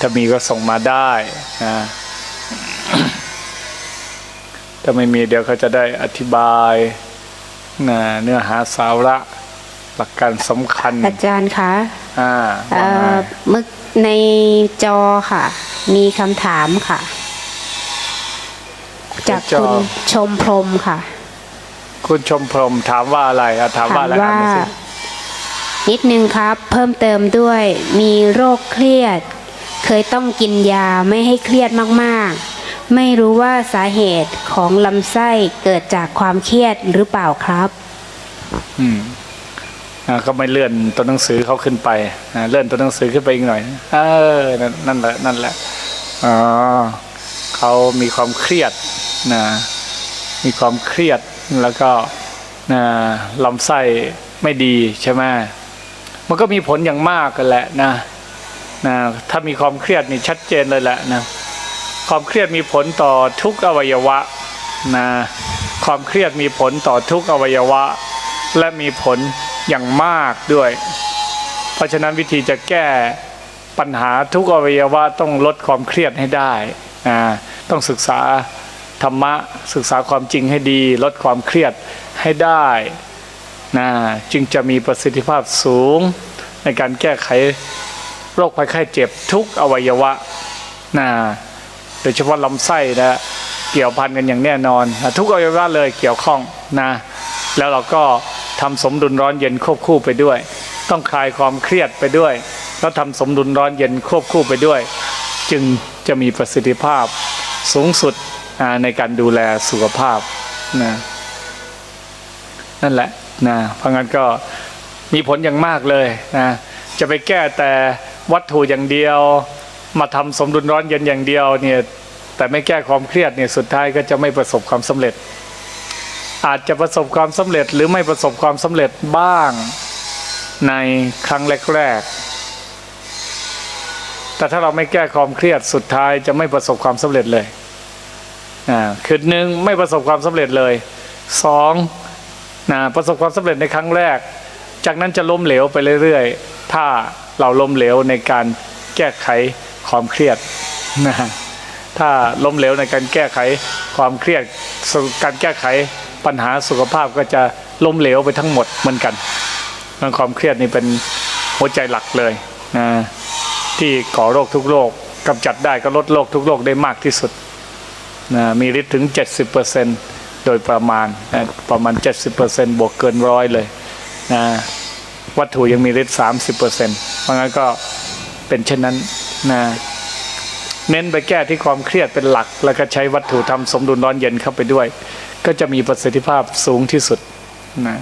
ถ้ามีก็ส่งมาได้นะถ้าไม่มีเดี๋ยวเขาจะได้อธิบายนะเนื้อหาสาระหลักการสำคัญ อาจารย์คะอ่าเอ่ว่าไงอเมื่อในจอค่ะ มีคำถามค่ะ จากคุณชมพรมค่ะ คุณชมพรหมถามว่าอะไรอะถามว่าอะไรอ่านมาสินิดนึงครับ เพิ่มเติมด้วย มีโรคเครียด เคยต้องกินยาไม่ให้เครียดมากๆ ไม่รู้ว่าสาเหตุของลำไส้เกิดจากความเครียดหรือเปล่าครับ อืมอ่าก็ไม่เลื่อนตัวหนังสือเขาขึ้นไปอ่าเลื่อนตัวหนังสือขึ้นไปอีกหน่อย เออนนั่นแหละ นั่นแหละ อ๋อเขามีความเครียดนะ มีความเครียดแล้วก็นะลำไส้ไม่ดีใช่ไหมมันก็มีผลอย่างมากกันแหละนะ นะถ้ามีความเครียดนี่ชัดเจนเลยแหละนะความเครียดมีผลต่อทุกอวัยวะนะความเครียดมีผลต่อทุกอวัยวะ และมีผลอย่างมากด้วย เพราะฉะนั้นวิธีจะแก้ปัญหาทุกอวัยวะต้องลดความเครียดให้ได้อ่าต้องศึกษาธรรมะศึกษาความจริงให้ดี ลดความเครียดให้ได้นะจึงจะมีประสิทธิภาพสูงในการแก้ไข รคภัยไข้เจ็บทุกอวัยวะนะโดยเฉพาะลำไส้นะเกี่ยวพันกันอย่างแน่นอนนะทุกอวัยวะเลยเกี่ยวข้องนะ แล้วเราก็ทำสมดุลร้อนเย็นควบคู่ไปด้วย ต้องคลายความเครียดไปด้วย แล้วทำสมดุลร้อนเย็นควบคู่ไปด้วย จึงจะมีประสิทธิภาพสูงสุดในการดูแลสุขภาพนะนั่นแหละนะเพราะงั้นก็มีผลอย่างมากเลยนะจะไปแก้แต่ วัตถุอย่างเดียว มาทำสมดุลร้อนเย็นอย่างเดียวเนี่ยแต่ไม่แก้ความเครียดเนี่ยสุดท้ายก็จะไม่ประสบความสำเร็จ อาจจะประสบความสำเร็จหรือไม่ประสบความสำเร็จบ้างในครั้งแรกๆแต่ถ้าเราไม่แก้ความเครียดสุดท้ายจะไม่ประสบความสำเร็จเลยอ่าคือหนึ่งไม่ประสบความสำเร็จเลยสองนะประสบความสำเร็จในครั้งแรก จากนั้นจะล้มเหลวไปเรื่อย ถ้าเราล้มเหลวในการแก้ไขความเครียดนะถ้าล้มเหลวในการแก้ไขความเครียดการแก้ไขปัญหาสุขภาพก็จะล้มเหลวไปทั้งหมดเหมือนกันมันความเครียดนี่เป็นหัวใจหลักเลยนะที่ก่อโรคทุกโรคกำจัดได้ก็ลดโรคทุกโรคได้มากที่สุดนะมีฤทธิ์ถึง 70%โดยประมาณนะประมาณ 70%บวกเกินร้อยเลยนะ วัตถุยังมีฤทธิ์สามสิบเพราะงั้นก็เป็นเช่นนั้นนะเน้นไปแก้ที่ความเครียดเป็นหลัก แล้วก็ใช้วัตถุทำสมดุลร้อนเย็นเข้าไปด้วย ก็จะมีประสิทธิภาพสูงที่สุดนะ